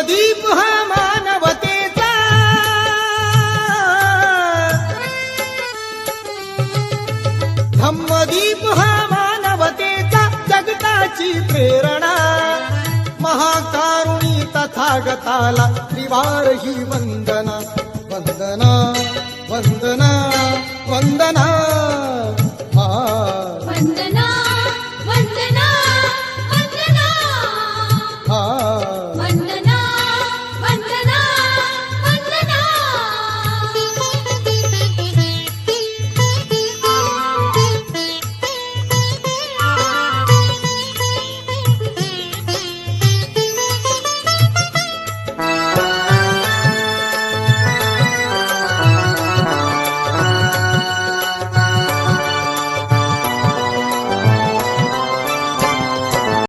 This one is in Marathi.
दीप हा मानवतेचा. धम्मदीप हा मानवतेचा जगताची प्रेरणा. महाकारुणी तथागताला त्रिवार ही वंदना वंदना वंदना.